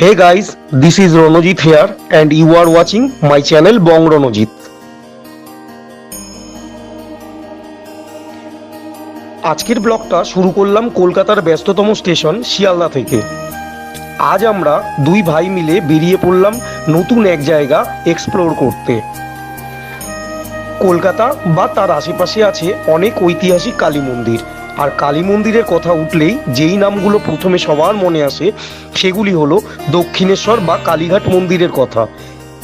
Hey guys, this is Ronojit here and you are watching my channel Bong Ronojit. আজকের ব্লগটা শুরু করলাম কলকাতার ব্যস্ততম স্টেশন শিয়ালদা থেকে। আজ আমরা দুই ভাই মিলে বেরিয়ে পড়লাম নতুন এক জায়গা এক্সপ্লোর করতে। কলকাতা বা তার আশেপাশে আছে অনেক ঐতিহাসিক কালী মন্দির। আর কালী মন্দিরের কথা উঠলেই যেই নামগুলো প্রথমে সবার মনে আসে, সেগুলি হলো দক্ষিণেশ্বর বা কালীঘাট মন্দিরের কথা।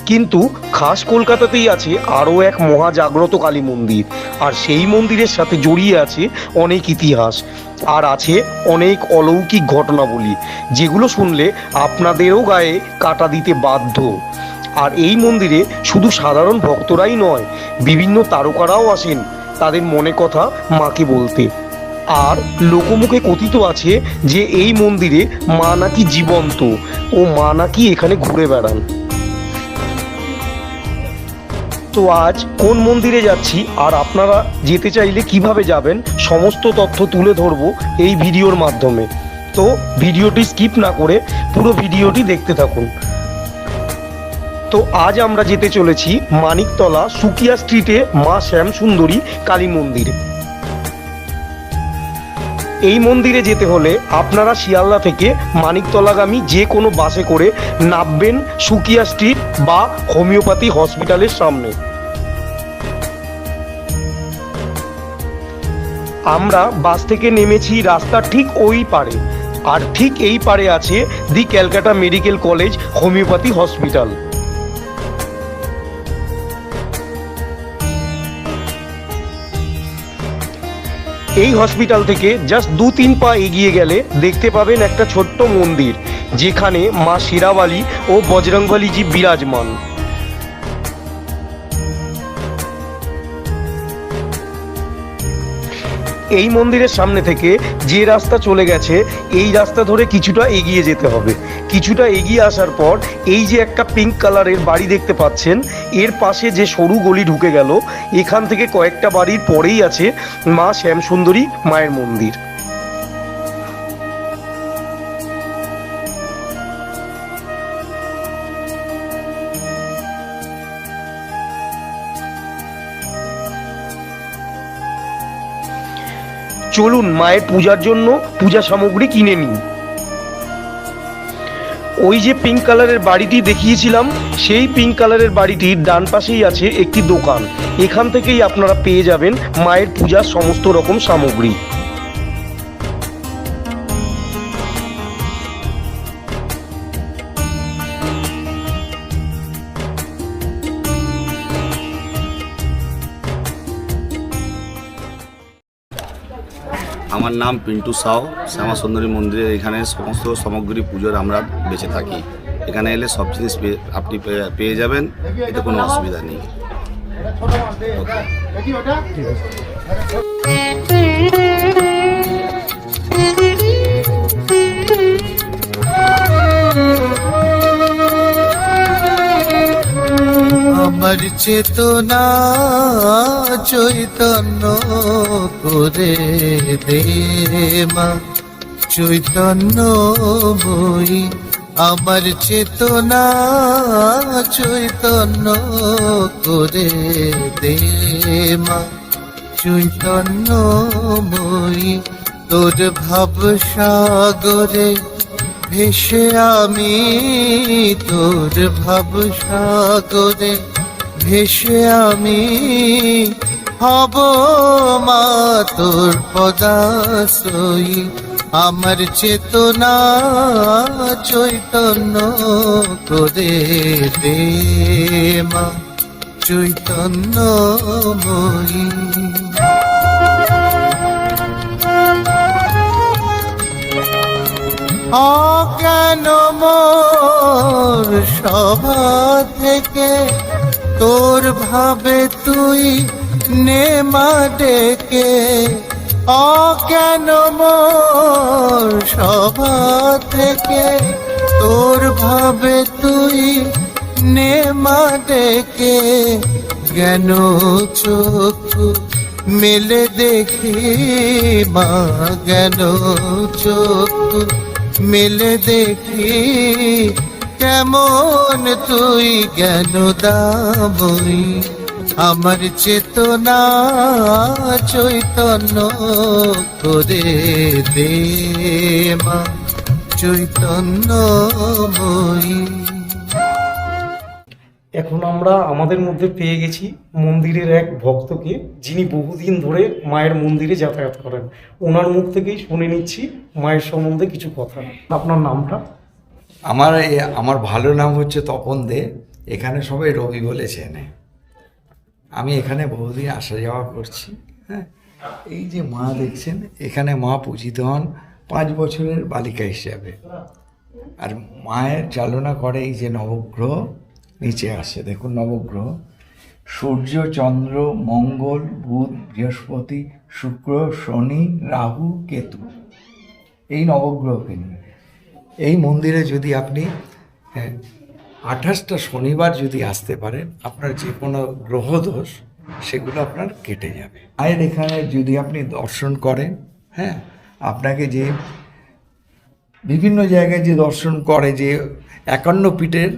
কিন্তু খাস কলকাতাতেই আছে আরও এক মহাজাগ্রত কালী মন্দির, আর সেই মন্দিরের সাথে জড়িয়ে আছে অনেক ইতিহাস, আর আছে অনেক অলৌকিক ঘটনাবলী, যেগুলো শুনলে আপনাদেরও গায়ে কাটা দিতে বাধ্য। আর এই মন্দিরে শুধু সাধারণ ভক্তরাই নয়, বিভিন্ন তারকারাও আসেন, তাদের মনে কথা মাকে বলতে। আর লোকমুখে কথিত আছে যে এই মন্দিরে মা নাকি জীবন্ত। ও মা নাকি এখানে ঘুরে বেড়ান। তো আজ কোন মন্দিরে যাচ্ছি আর আপনারা যেতে চাইলে কীভাবে যাবেন, সমস্ত তথ্য তুলে ধরবো এই ভিডিওর মাধ্যমে। তো ভিডিওটি স্কিপ না করে পুরো ভিডিওটি দেখতে থাকুন। তো আজ আমরা যেতে চলেছি মানিকতলা সুকিয়া স্ট্রিটে মা শ্যাম সুন্দরী কালী মন্দিরে। এই মন্দিরে যেতে হলে আপনারা শিয়ালদা থেকে মানিকতলাগামী যে কোনো বাসে করে নামবেন সুকিয়া স্ট্রিট বা হোমিওপ্যাথি হসপিটালের সামনে। আমরা বাস থেকে নেমেছি রাস্তার ঠিক ওই পারে। আর ঠিক এই পারে আছে the Calcutta medical college homeopathy hospital. এই হসপিটাল থেকে জাস্ট দু তিন পা এগিয়ে গেলে দেখতে পাবেন একটা ছোট্ট মন্দির, যেখানে মা শিরাবালি ও বজরংবলীজি বিরাজমান। এই মন্দিরের সামনে থেকে যে রাস্তা চলে গেছে, এই রাস্তা ধরে কিছুটা এগিয়ে যেতে হবে। কিছুটা এগিয়ে আসার পর এই যে একটা পিঙ্ক কালারের বাড়ি দেখতে পাচ্ছেন, এর পাশে যে সরু গলি ঢুকে গেল, এখান থেকে কয়েকটা বাড়ির পরেই আছে মা শ্যামসুন্দরী মায়ের মন্দির। চলুন মায়ের পূজার জন্য পূজা সামগ্রী কিনে নিন ওই যে পিঙ্ক কালারের বাড়িটি দেখিয়েছিলাম, সেই পিঙ্ক কালারের বাড়িটির ডান পাশেই আছে একটি দোকান। এখান থেকেই আপনারা পেয়ে যাবেন মায়ের পূজার সমস্ত রকম সামগ্রী। নাম পিন্টু সাউ শ্যামাসুন্দরী মন্দিরের এখানে সমস্ত সামগ্রী পুজোর আমরা বেঁচে থাকি। এখানে এলে সব জিনিস আপনি পেয়ে- যাবেন এতে কোনো অসুবিধা নেই। চেতনা চৈতন্য করে দে মা চৈতন্য বই আমার চেতনা চৈতন্য করে দে মা চৈতন্য বই তোর ভাব সাগরে ভেসে আমি তোর ভাব সাগরে ভেসে আমি হব মা তোর পদাশ্রয়ী আমার চেতনা চৈতন্য করে দে মা চৈতন্য চৈতন্যময়ী অজ্ঞান মোর সভা থেকে তোর ভাবে তুই নেমা ডেকে অজ্ঞান মোর সভা থেকে। তোর ভাবে তুই নেমা ডেকে, জ্ঞান চক্ষু মেলে দেখি মা। জ্ঞান চক্ষু মেলে দেখি কেমন তুই জ্ঞান দাবই আমার চেতনা চৈতন্য করে দে মা চৈতন্যময়ী এখন আমরা আমাদের মধ্যে পেয়ে গেছি মন্দিরের এক ভক্তকে, যিনি বহুদিন ধরে মায়ের মন্দিরে যাতায়াত করেন। ওনার মুখ থেকেই শুনে নিচ্ছি মায়ের সম্বন্ধে কিছু কথা। আপনার নামটা? আমার আমার ভালো নাম হচ্ছে তপন দে, এখানে সবাই রবি বলে চেনে। আমি এখানে বহুদিন আসা যাওয়া করছি হ্যাঁ। এই যে মা দেখছেন, এখানে মা পূজিত হন পাঁচ বছরের বালিকা হিসাবে। আর মায়ের চালনা করে এই যে নবগ্রহ, নিচে আসে, দেখুন নবগ্রহ। সূর্য, চন্দ্র, মঙ্গল, বুধ, বৃহস্পতি, শুক্র, শনি, রাহু, কেতু। এই নবগ্রহকে নিয়ে। এই মন্দিরে যদি আপনি হ্যাঁ, আঠাশটা শনিবার যদি আসতে পারেন আপনার যে কোনো গ্রহদোষ সেগুলো আপনার কেটে যাবে। আর এখানে যদি আপনি দর্শন করেন হ্যাঁ আপনাকে যে বিভিন্ন জায়গায় যে দর্শন করে যে একান্ন পীঠের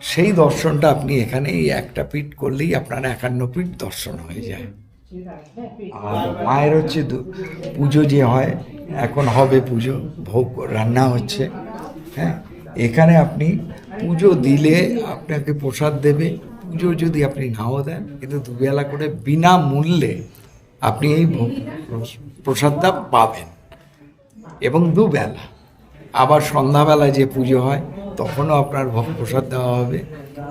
সেই দর্শনটা আপনি এখানে এই একটা পীঠ করলেই আপনার একান্ন পীঠ দর্শন হয়ে যায়। আর মায়ের হচ্ছে দু- পুজো যে হয় এখন হবে পুজো ভোগ রান্না হচ্ছে হ্যাঁ? এখানে আপনি পুজো দিলে আপনাকে প্রসাদ দেবে পুজো যদি আপনি নাও দেন কিন্তু দুবেলা করে বিনামূল্যে আপনি এই ভোগ প্রসাদটা পাবেন। এবং দুবেলা। আবার সন্ধ্যাবেলায় যে পুজো হয় তখনও আপনার ভোগ প্রসাদ দেওয়া হবে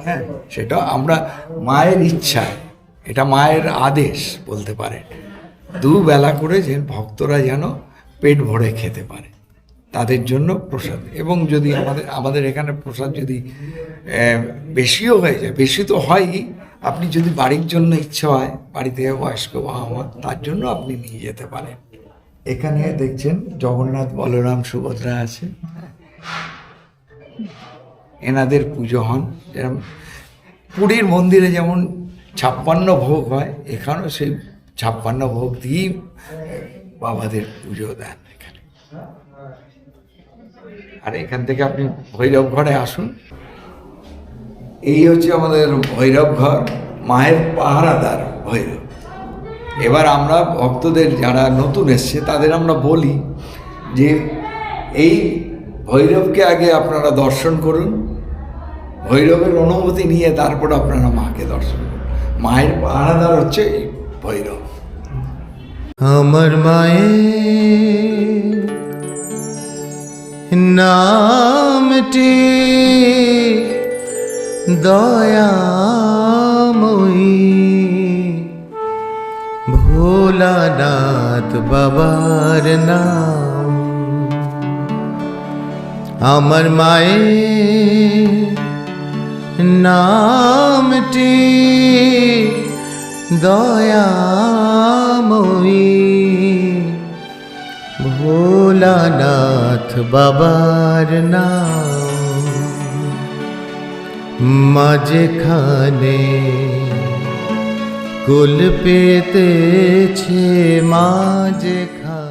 হ্যাঁ? সেটা আমরা মায়ের ইচ্ছায় এটা মায়ের আদেশ বলতে পারেন দুবেলা করে যে ভক্তরা যেন পেট ভরে খেতে পারে, তাদের জন্য প্রসাদ। এবং যদি আমাদের আমাদের এখানে প্রসাদ যদি বেশিও হয়ে যায়, বেশি তো হয়ই। আপনি যদি বাড়ির জন্য ইচ্ছা হয় বাড়ি থেকে বয়স্ক বাবা তার জন্য আপনি নিয়ে যেতে পারেন। এখানে দেখছেন জগন্নাথ বলরাম সুভদ্রা আছে। এনাদের পুজো হন। যেরকম পুরীর মন্দিরে যেমন ছাপ্পান্ন ভোগ হয়, এখানেও সেই ছাপ্পান্ন ভোগ দিয়েই বাবাদের পুজো দেন এখানে। আর এখান থেকে আপনি ভৈরব ঘরে আসুন। এই হচ্ছে আমাদের ভৈরব ঘর, মায়ের পাহারাদার ভৈরব। এবার আমরা ভক্তদের যারা নতুন এসছে, তাদের আমরা বলি যে এই ভৈরবকে আগে আপনারা দর্শন করুন। ভৈরবের অনুমতি নিয়ে তারপর আপনারা মাকে দর্শন করুন। মায়ের পাহারাদার হচ্ছে ভৈরব। আমার মায়ের নামটি দয়াময়ী। ভোলানাথ বাবার নাম। আমার মায়ের নামটি দয়াময়ী। ভোলানাথ বাবার নাম। মাঝখানে কুল পেতেছে মাঝখানে।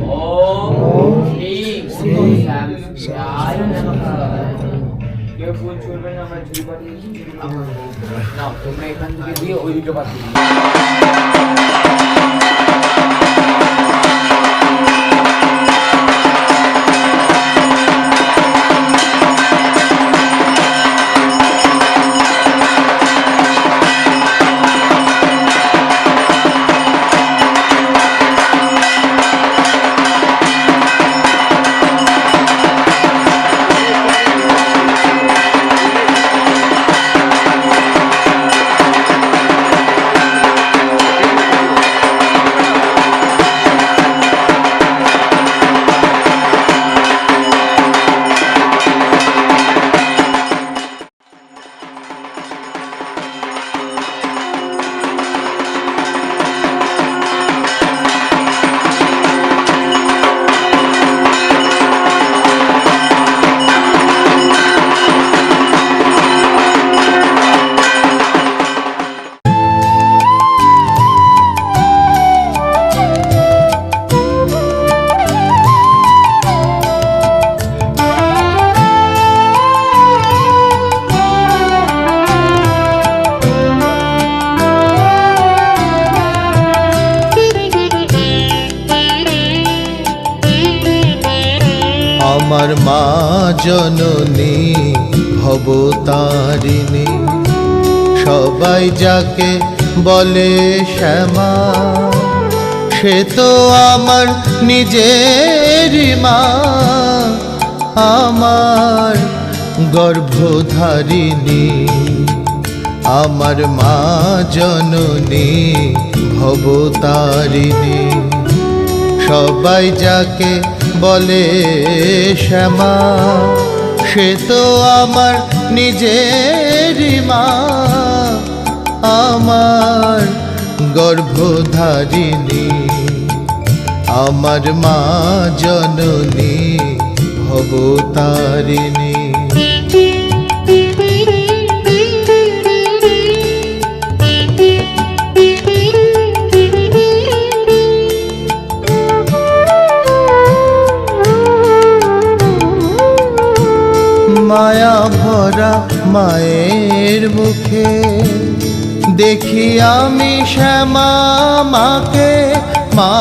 ছুড়বে না আমরা ঝুড়ি তোমরা এখান থেকে দিয়ে ওই দুটো পাঠিয়ে আমার মা জননী, ভবতারিণী। সবাই যাকে বলে শ্যামা, সে তো আমার নিজের মা। আমার গর্ভধারিণী, আমার মা জননী, ভবতারিণী। সবাই যাকে বলে শ্যামা সে তো আমার নিজেরই মা। আমার গর্ভধারিণী আমার মা জননী ভবতারিণী। দেখি আমি শ্যামা মাকে মা।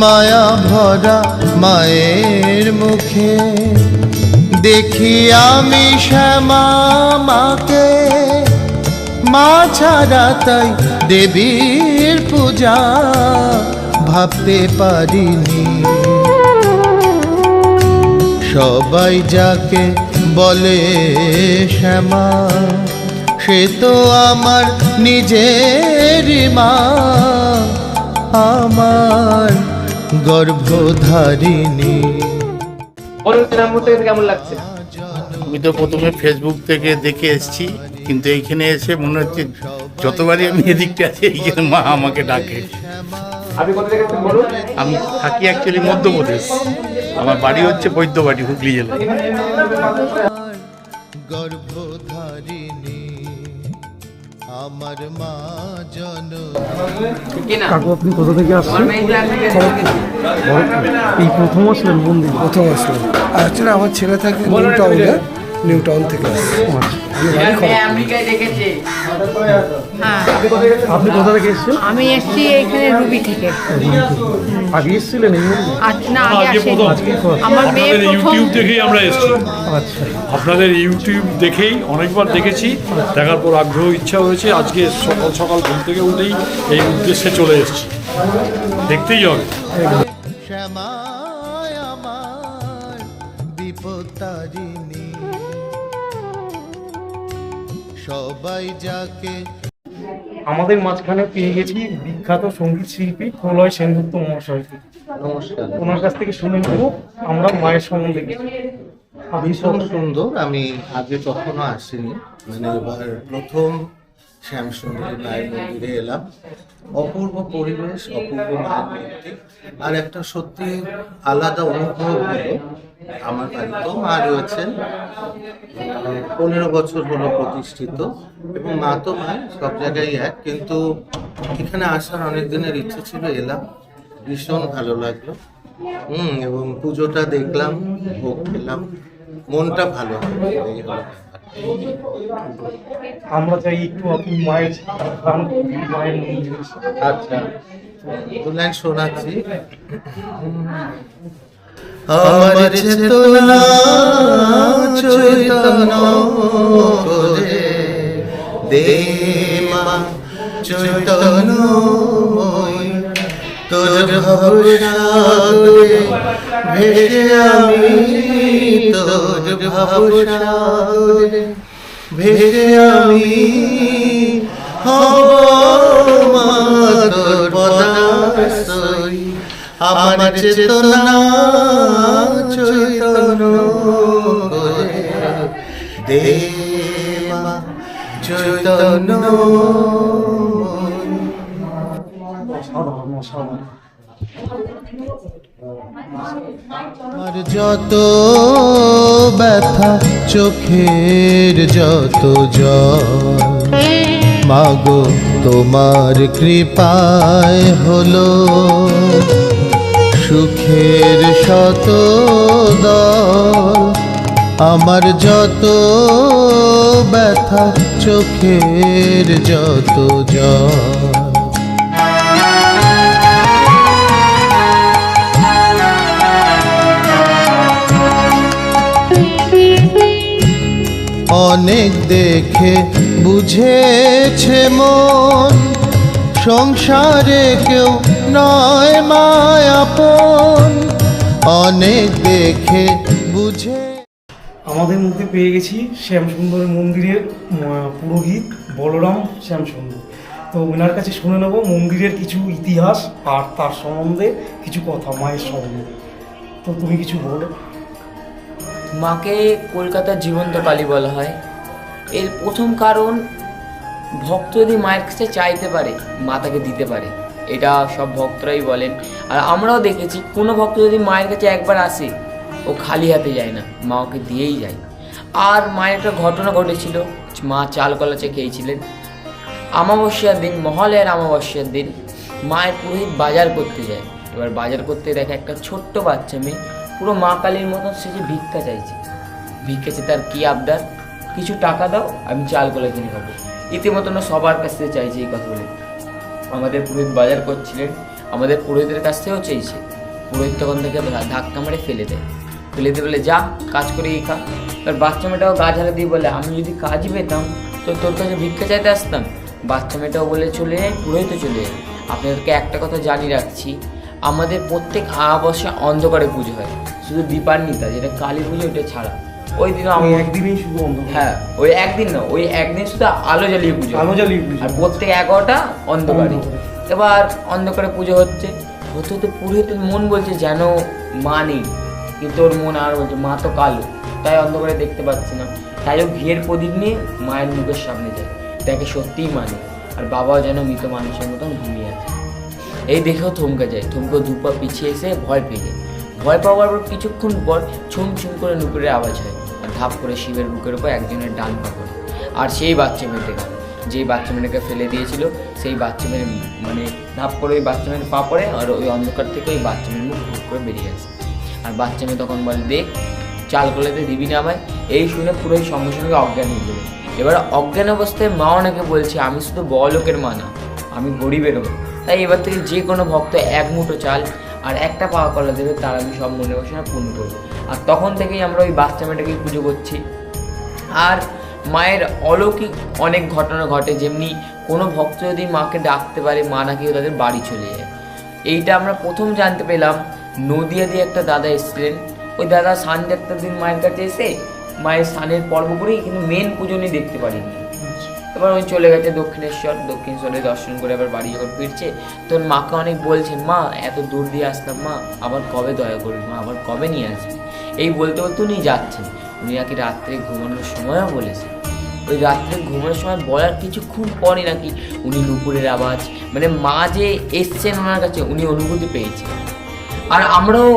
মায়া ভরা মায়ের মুখে দেখি আমি শ্যামা মাকে। মা ছাড়া তাই দেবীর পূজা ভাবতে পারিনি। সবাই যাকে বলে শ্যামা সে তো আমার নিজের মা। আমার গর্ভধারিণী। কেমন লাগছে? আমি তো প্রথমে ফেসবুক থেকে দেখে এসেছি কিন্তু এইখানে এসে মনে হচ্ছে যতবারই আমি এদিকটা আছি এইখানে মা আমাকে ডাকে। আমি থাকি অ্যাকচুয়ালি মধ্যপ্রদেশ। আমার বাড়ি হচ্ছে বৈদ্যবাড়ি হুগলি জেলা। গর্ভধারিণী আমার মা জন কাকু আপনি কোথা থেকে আসছেন। এই প্রথম আসলেন মন্দির প্রথম আসলাম অ্যাকচুয়ালি আমার ছেলে থাকে নিউ টাউনে নিউ টাউন থেকে আসছে। আমেরিকায় দেখেছে। হ্যাঁ। আপনি কোথা থেকে এসেছেন? আমি এসছি এইখানে রুবি থেকে। আগে এসেছিলেন না আগে আমার মেয়ে ইউটিউব দেখেই আমরা এসেছি। আচ্ছা। আপনাদের ইউটিউব দেখেই অনেকবার দেখেছি। দেখার পর আগ্রহ ইচ্ছা হয়েছে। আজকে সকাল সকাল ঘুম থেকে উঠেই এই উদ্দেশ্যে চলে এসেছি। দেখতেই হবে। শ্যামায় আমার সবাই যাকে। আমাদের মাঝখানে পেয়ে গেছি বিখ্যাত সংগীত শিল্পী প্রলয় সেনগুপ্ত মহাশয়কে ওনার কাছ থেকে শুনে নেব আমরা মায়ের সম্বন্ধে। ভীষণ সুন্দর আমি আগে কখনো আসিনি। মানে এবার প্রথম শ্যামসুন্দরী মায়ের মন্দিরে এলাম। অপূর্ব পরিবেশ, অপূর্ব মায়ের মূর্তি আর একটা সত্যি আলাদা অনুভব হলো আমার বাড়িতেও। মা রয়েছেন পনেরো বছর হলো প্রতিষ্ঠিত এবং মা তো মায় সব জায়গায় এক। কিন্তু এখানে আসার অনেক দিনের ইচ্ছে ছিল, এলাম। ভীষণ ভালো লাগল। হুম, এবং পুজোটা দেখলাম, ভোগ খেলাম। মনটা ভালো। আমরা চাই একটু আপনি মায়ের মায়ের আচ্ছা। দু লাইন শোনাচ্ছি। আমার চেতনা চৈতন্য করে দে মা চৈতন্য তোর ভবসাগরে, ভেসে আমি তোর ভবসাগরে ভেসে আমি হব মা তোর পদাশ্রয় আমার চেতনা চৈতন্য করে। দে মা চৈতন্য। অসাধারণ। যত ব্যথা, চোখের যত জল, মাগো, তোমার কৃপায় হলো। সুখের শত আমার যত ব্যথা, চোখের যত জল। অনেক দেখে বুঝেছে মন। সংসারে কেউ নয় মায়াপন অনেক দেখে বুঝে আমাদের মধ্যে পেয়ে গেছি শ্যামসুন্দর মন্দিরের পুরোহিত বলরাম শ্যামসুন্দর। তো ওনার কাছে শুনে নেব মন্দিরের কিছু ইতিহাস আর তার সম্বন্ধে কিছু কথা, মায়ের সম্বন্ধে। তো তুমি কিছু বলো। মাকে কলকাতার জীবন্ত কালী বলা হয়। এর প্রথম কারণ, ভক্ত যদি মায়ের কাছে চাইতে পারে, মা তাকে দিতে পারে। এটা সব ভক্তরাই বলেন। আর আমরাও দেখেছি, কোনো ভক্ত যদি মায়ের কাছে একবার আসে, ও খালি হাতে যায় না, মা ওকে দিয়েই যায়। আর মায়ের একটা ঘটনা ঘটেছিল, মা চাল কলাচে খেয়েছিলেন। অমাবস্যার দিন, মহালয়ার অমাবস্যার দিন, মায়ের পুরোহিত বাজার করতে যায়। এবার বাজার করতে দেখে একটা ছোট্ট বাচ্চা মেয়ে পুরো মা কালীর মতন সে যে ভিক্ষা চাইছে। ভিক্ষা চেয়ে তার কি আবদার? কিছু টাকা দাও, আমি চাল কলা কিনে খাব। ইতিমতন সবার কাছ থেকে চাইছে এই কথাগুলো। আমাদের পুরোহিত বাজার করছিলেন, আমাদের পুরোহিতের কাছ থেকেও চাইছে। পুরোহিত তখন থেকে ধাক্কা মারে ফেলে দেয়। ফেলে দিয়ে বলে, যা, কাজ করে খা। এবার বাচ্চা মেয়েটাও গা ঝাড়া দিয়ে বলে, আমি যদি কাজ পেতাম, তো তোর কাছে ভিক্ষা চাইতে আসতাম? বাচ্চা মেয়েটাও বলে, চলে যায় পুরোহিত চলে যায় আপনাদেরকে একটা কথা জানিয়ে রাখছি আমাদের প্রত্যেক আমাবস্যা অন্ধকারে পুজো হয়। শুধু দীপান্বিতা যেটা কালী পুজো ওটা ছাড়া। ওই দিনও আমি একদিনেই শুধু অন্ধ হ্যাঁ ওই একদিন না ওই একদিন শুধু আলো জ্বালিয়ে পুজো আলো জ্বালিয়ে পুজো। আর প্রত্যেক এগারোটা অন্ধকারে। অন্ধকারে। এবার অন্ধকারে পুজো হচ্ছে। হতে হতে পুরোহিতের মন বলছে যেন মা নেই। কিন্তু ওর মন আর বলছে মা তো কালো। তাই অন্ধকারে দেখতে পাচ্ছে না। তাই ও ঘিয়ের প্রদীপ নিয়ে মায়ের মুখের সামনে যায়। তাকে সত্যিই মানে। আর বাবাও যেন মৃত মানুষের মতন ঘুমিয়ে আছে। এই দেখেও থমকে যায়, থমকে দুপা পিছিয়ে এসে ভয় পেয়ে যায়। ভয় পাওয়ার পর কিছুক্ষণ পর ছুম ছুম করে নুপুরের আওয়াজ হয় আর ধাপ করে শিবের বুকের উপর একজনের ডান পা পড়ে। আর সেই বাচ্চা মেয়েটাকে যেই বাচ্চা মেয়েটাকে ফেলে দিয়েছিল, সেই বাচ্চা মেয়ের মানে ধাপ করে ওই বাচ্চা মেয়ের পা পড়ে আর ওই অন্ধকার থেকে ওই বাচ্চা মেয়ের মুখ করে বেরিয়ে আসে। আর বাচ্চা মেয়ে তখন বলে, দেখ, চাল কলেতে দিবি না আমায়। এই শুনে পুরোই সঙ্গে সঙ্গে অজ্ঞান হয়ে যাবে। এবার অজ্ঞান অবস্থায় মা অনেকে বলছে, আমি শুধু বড় লোকের মা না, আমি গরিবেরও মা। তাই এবার থেকে যে কোনো ভক্ত এক মুঠো চাল আর একটা পাওয়া কলা দেবে, তার আমি সব মনে বাসনা পূর্ণ করব। আর তখন থেকেই আমরা ওই বাচ্চা মেয়েটাকেই পুজো করছি। আর মায়ের অলৌকিক অনেক ঘটনা ঘটে, যেমনি কোনো ভক্ত যদি মাকে ডাকতে পারে, মা নাকি তাদের বাড়ি চলে যায়। এইটা আমরা প্রথম জানতে পেলাম, নদিয়া দিয়ে একটা দাদা এসেছিলেন। ওই দাদা সান একটা দিন মায়ের কাছে এসে, মায়ের স্নানের পর্ব করেই কিন্তু মেন পুজো নিয়ে দেখতে পারিনি এবার ওই চলে গেছে দক্ষিণেশ্বর, দক্ষিণেশ্বরে দর্শন করে আবার বাড়ি যখন ফিরছে, তোর মাকে অনেক বলছেন মা, এত দূর দিয়ে আসলাম, মা, আবার কবে দয়া করবি, মা, আবার কবে নিয়ে আসবি? এই বলতে বলতে উনি যাচ্ছেন। উনি নাকি রাত্রে ঘুমানোর সময়ও বলেছেন ওই রাত্রে ঘুমানোর সময় বলার কিছুক্ষণ পরে নাকি উনি নুপুরের আওয়াজ মানে মা যে এসছেন ওনার কাছে, উনি অনুভূতি পেয়েছেন আর আমরাও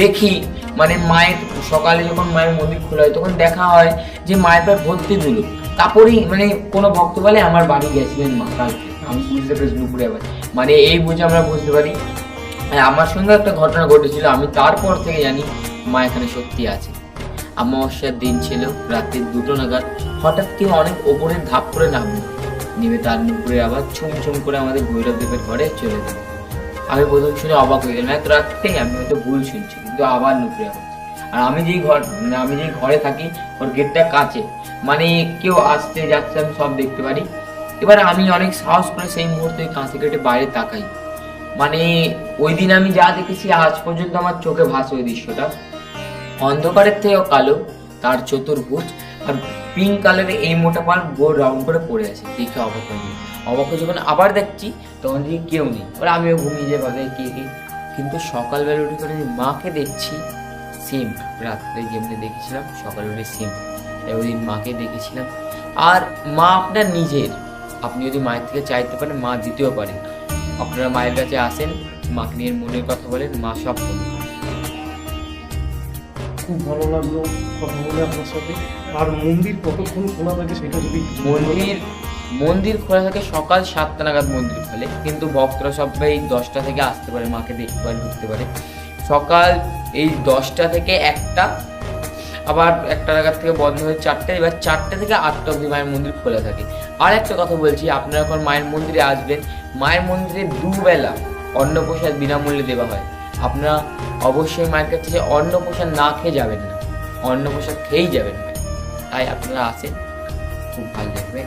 দেখি মানে মায়ের সকালে যখন মায়ের মন্দির খোলা হয়, তখন দেখা হয় যে মায়ের প্রায় ভর্তি দুলো তারপরেই মানে কোনো ভক্ত বলে আমার বাড়ি গেছিলেন মা কালকে। আমি বুঝতে পেরেছি দুপুরে আবার। মানে এই বুঝে আমরা বুঝতে পারি। আমার সঙ্গে একটা ঘটনা ঘটেছিল, আমি তারপর থেকে জানি মা এখানে সত্যি আছে। অমাবস্যার দিন ছিল রাত্রি দুটো নাগাদ হঠাৎ কেউ অনেক ওপরে ধাপ করে নামলো। নেমে তার নুপুরে আবার ছুম ছুম করে আমাদের ভৈরব দেবের ঘরে চলে গেল। আমি প্রথম শুনে অবাক হয়ে গেলাম, এত রাত্রেই আমি হয়তো ভুল শুনছি, কিন্তু আবার নুপুরে আওয়াজ আর আমি যেই ঘর মানে আমি যেই ঘরে থাকি, ওর গেটটা কাছে মানে কেউ আসতে যাচ্ছে, আমি সব দেখতে পারি। এবার আমি অনেক সাহস করে সেই মুহূর্তে ওই কাঁচি কেটে বাইরে তাকাই। মানে ওই দিন আমি যা দেখেছি, আজ পর্যন্ত আমার চোখে ভাসে ওই দৃশ্যটা। অন্ধকারের থেকেও কালো, তার চতুর্ভুজ, আর পিঙ্ক কালারের এই মোটা পাল গোল রাউন্ড করে পড়ে আছে। দেখে অবাক হয়ে অবাক যখন আবার দেখছি, তখন দেখি কেউ নেই। এবার আমিও ঘুমিয়ে যাই ভাবে কে কিন্তু সকালবেলা উঠে করে মাকে দেখছি সেম রাত্রে যেমনি দেখেছিলাম সকালে উঠে সেম ওই দিন মাকে দেখেছিলাম। আর মা আপনার নিজের। আপনি যদি মায়ের থেকে চাইতে পারেন মা দিতেও পারেন আপনারা মায়ের কাছে আসেন মাকে নিয়ে মনের কথা বলেন মা সব খুব ভালো লাগল কথা বলে আপনার সাথে। আর মন্দির কতক্ষণ খোলা থাকে সেটা যদি মন্দির মন্দির খোলা থাকে সকাল সাতটা নাগাদ মন্দির খোলে। কিন্তু ভক্তরা সবাই দশটা থেকে আসতে পারে মাকে দেখতে পারে ঢুকতে পারে। সকাল এই দশটা থেকে একটা, আবার একটা নাগাদ থেকে বন্ধ হয়ে চারটে, এবার চারটে থেকে আটটা অবধি মায়ের মন্দির খোলা থাকে আর একটা কথা বলছি, আপনারা যখন মায়ের মন্দিরে আসবেন, মায়ের মন্দিরে দুবেলা অন্নপ্রসাদ বিনামূল্যে দেওয়া হয় আপনারা অবশ্যই মায়ের কাছে যে অন্নপ্রসাদ না খেয়ে যাবেন না অন্নপ্রসাদ খেয়েই যাবেন মায়ের। তাই আপনারা আসেন, খুব ভালো লাগবে।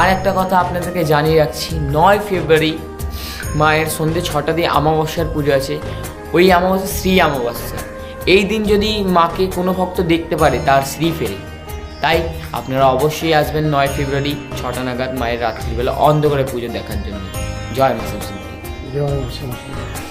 আর একটা কথা আপনাদেরকে জানিয়ে রাখছি, নয় ফেব্রুয়ারি মায়ের সন্ধ্যে ছটা দিয়ে অমাবস্যার পুজো আছে। ওই অমাবস্যা শ্রী অমাবস্যা। এই দিন যদি মাকে কোনো ভক্ত দেখতে পারে, তার শ্রী ফেরে। তাই আপনারা অবশ্যই আসবেন নয় ফেব্রুয়ারি ছটা নাগাদ মায়ের রাত্রিবেলা অন্ধকারে পুজো দেখার জন্য। জয় মা সরস্বতী। জয়।